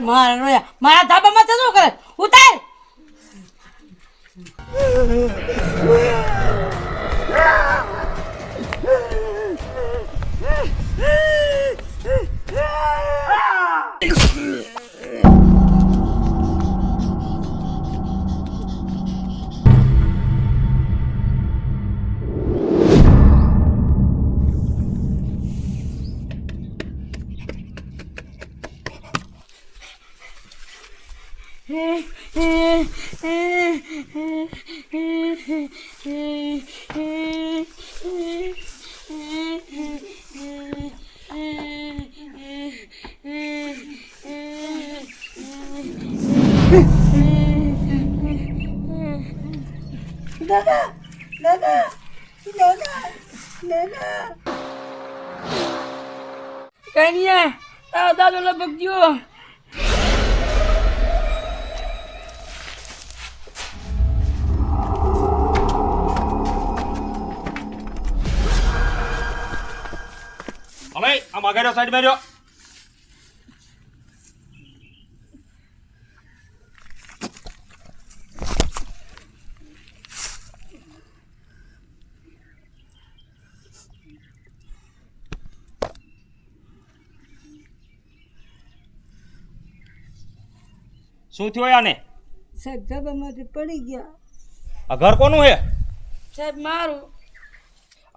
Mara, não é? Mara, dá pra matar não, cara! O Tai! દાદા દાદા દાદા દાદા કઈ નહીં તારો દાદો લગભગ ગયો હવે આ આગળ સાઈડમાં રહ્યો શું થયું આને? સાહેબ ધાબામાંથી પડી ગયા. આ ઘર કોનું હે? સાહેબ મારું.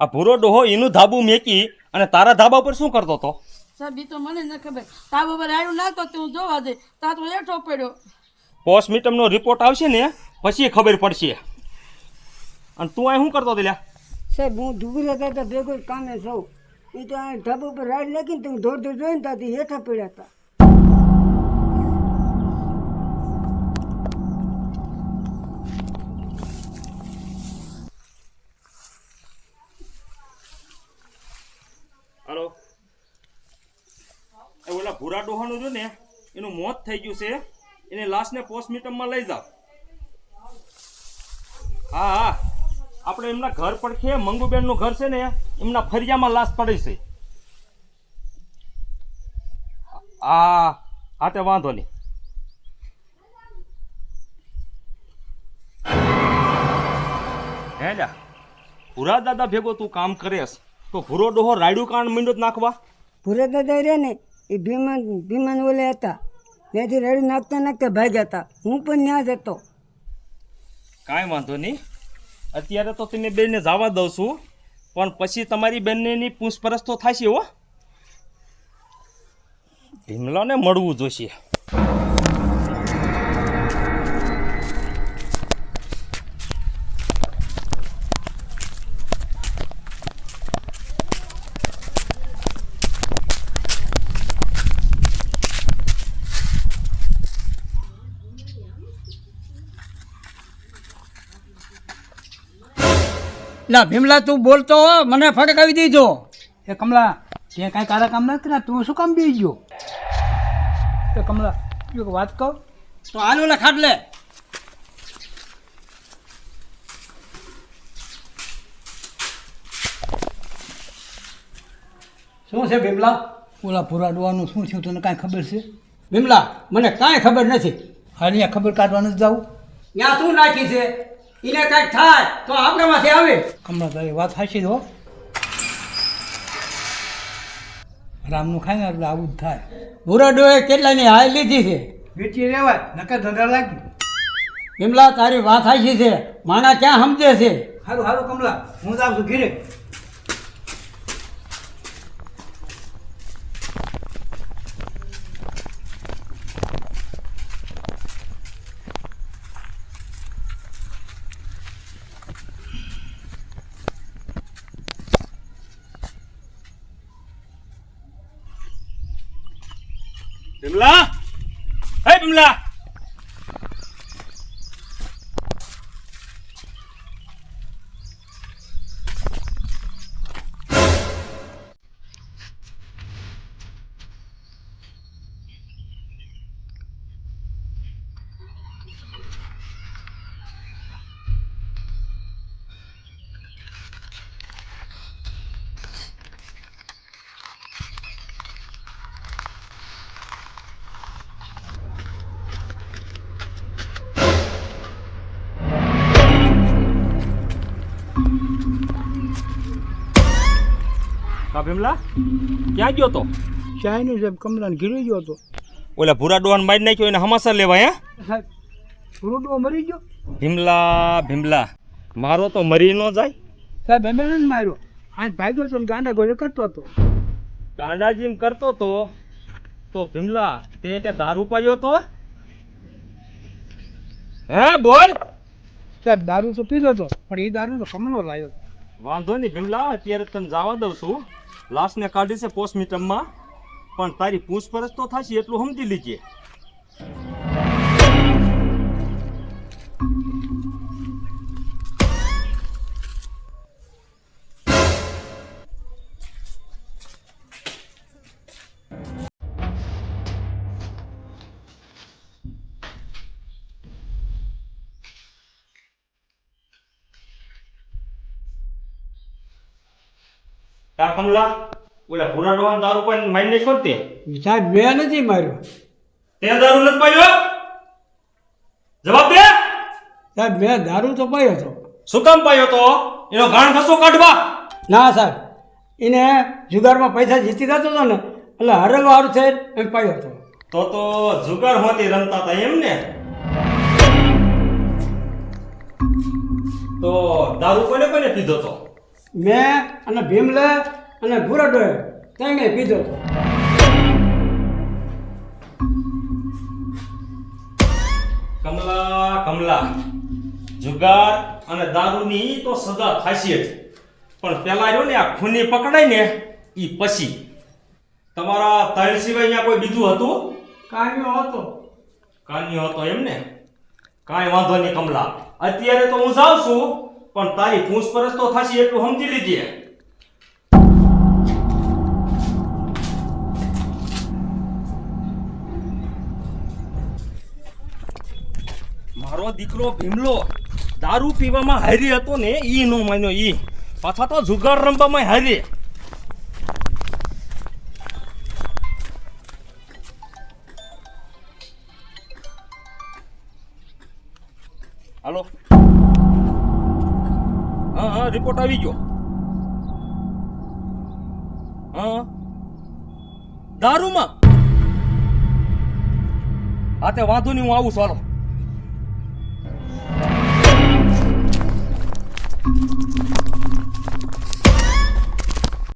આ ભૂરો ડોહો એનું ધાબુ મેકી અને તારા ધાબા ઉપર શું કરતો હતો? સાહેબ એ તો મને ન ખબર. તાબ ઉપર આવ્યું ના તો તું જોવા દે તા તો હેઠો પડ્યો. પોસ્ટમોર્ટમનો રિપોર્ટ આવશે ને પછી ખબર પડશે. અને તું અહીં શું કરતો હતો લ્યા? સાહેબ હું ધુબુરા હતા ભેગો જ કામે સૌ. એ તો આ ધાબા ઉપર રાડ નાખીને તું ધોર દોડ જોઈને ત્યાંથી હેઠા પડ્યા હતા હાલો એ ઓલા ભૂરા ડોહાનું જો ને, એનું મોત થઈ ગયું છે. એને લાશને પોસ્ટમોર્ટમમાં લઈ જાઓ. હા હા. આપણે એમના ઘર પડખે મંગુબેનનું ઘર છે ને, એમના ફરિયામાં લાશ પડી છે. હા હા, તે વાંધો નહીં. હે લ્યા ભૂરા દાદા ભેગો તું કામ કરેશ તો ભૂરો ડોહો રાયડું કાંડ મીંડો જ નાખવા? ભૂરા દાદા રે ને એ ભીમાન ભીમાન ઓલે હતા. ત્યાંથી રેડી નાખતા નાખતા ભાગ્યા હતા. હું પણ ત્યાં જ હતો. કાંઈ વાંધો નહીં. અત્યારે તો તમે બેનને જવા દઉં છું. પણ પછી તમારી બેનની પૂછપરછ તો થશે હો. ભીમલાને મળવું જોઈશે લા ભીમલા તું બોલતો હો, મને ફટકાવી દીધો એ કમલા તે કાંઈ તારા કામ નથી કર્યા તું શું કામ બી ગયો એ કમલા એક વાત કહો? તો હાલો લે ખાટ લે. શું છે ભીમલા? ઓલા પૂરા ડોવાનું શું થયું તને કાંઈ ખબર છે? ભીમલા મને કાંઈ ખબર નથી. હાલ અહીંયા ખબર કાઢવાનું જ જાઉં. ત્યાં શું નાખી છે? એને કાંઈક થાય તો આપણા માંથી આવે. હમણાં તારી વાત સાચી દો રામનું ખાય ને એટલે આવું જ થાય. બુરાડોએ કેટલાની હાય લીધી છે? વેચી રેવાય નકર ધંધા લાગી વિમલા તારી વાત સાચી છે. માણા ક્યાં સમજે છે? સારું સારું કમલા હું જાઉં છું ઘીરે. ભીમલા હે ભીમલા કા ભીમલા? ક્યાં ગયો તો? ચાઇનીઝ સાહેબ કમરાને ઘીરી ગયો હતો. ઓલા ભૂરા ડોહાને મારી નાખ્યો એને હમાસર લેવા હે? સાહેબ ફ્રૂટો મરી ગયો? ભીમલા ભીમલા. મારો તો મરી ન જાય. સાહેબ એમ નથી માર્યો. આ ભાગ્યો તો ગાંડા ગોળે કરતો હતો. ગાંડાજીમ કરતો તો તો ભીમલા તે તે દારૂ પાયો તો? હે બોલ! સાહેબ દારૂ તો પીધો હતો પણ એ દારૂ તો કમલો લાવ્યો વાંધો નહીં ભીમલા અત્યારે તને જવા દઉં છું. લાશને કાઢી છે પોસ્ટમોર્ટમમાં. પણ તારી પૂછપરછ તો થશે એટલું સમજી લીજે. તા કમલા ઓલા ભૂરા ડોહાને દારૂ પણ મારી નાખ્યો ને તે? સાહેબ મેં નથી માર્યો. તે દારૂ નથી પાયો? જવાબ દે. સાહેબ મેં દારૂ તો પાયો હતો શું કામ પાયો તો? એનો ગાણ ખસો કાઢવા. ના સાહેબ. એને જુગારમાં પૈસા જીતી જતો હતો ને એટલે હરેલો હારું છે એમ પાયો હતો. તો તો જુગાર હોતી રમતા હતા એમ ને? તો દારૂ કોને કોને પીધો તો? મેં અને ભીમલે અને ભૂરડોએ તેને પીધો. હતો કમલા કમલા જુગાર અને દારૂની તો સદા ખાસિયત પણ પેલા રહ્યો ને આ ખૂની પકડાય ને એ પછી. તમારા ત્રણ સિવાય અહીંયા કોઈ બીજું હતું? કાન્યો હતો કાન્યો હતો એમ ને? કાંઈ વાંધો નહીં કમલા. અત્યારે તો હું જાઉં છું. પણ તારી પૂછપરછ તો થશે એટલું સમજી લીજે. મારો દીકરો ભીમલો દારૂ પીવામાં હારી હતો ને, ઈ નો માન્યો ઈ. પાછા તો જુગાર રમવામાં હારી. રિપોર્ટ આવી ગયો. હા? દારૂમાં? હા તે વાંધો નહીં હું આવું હાલો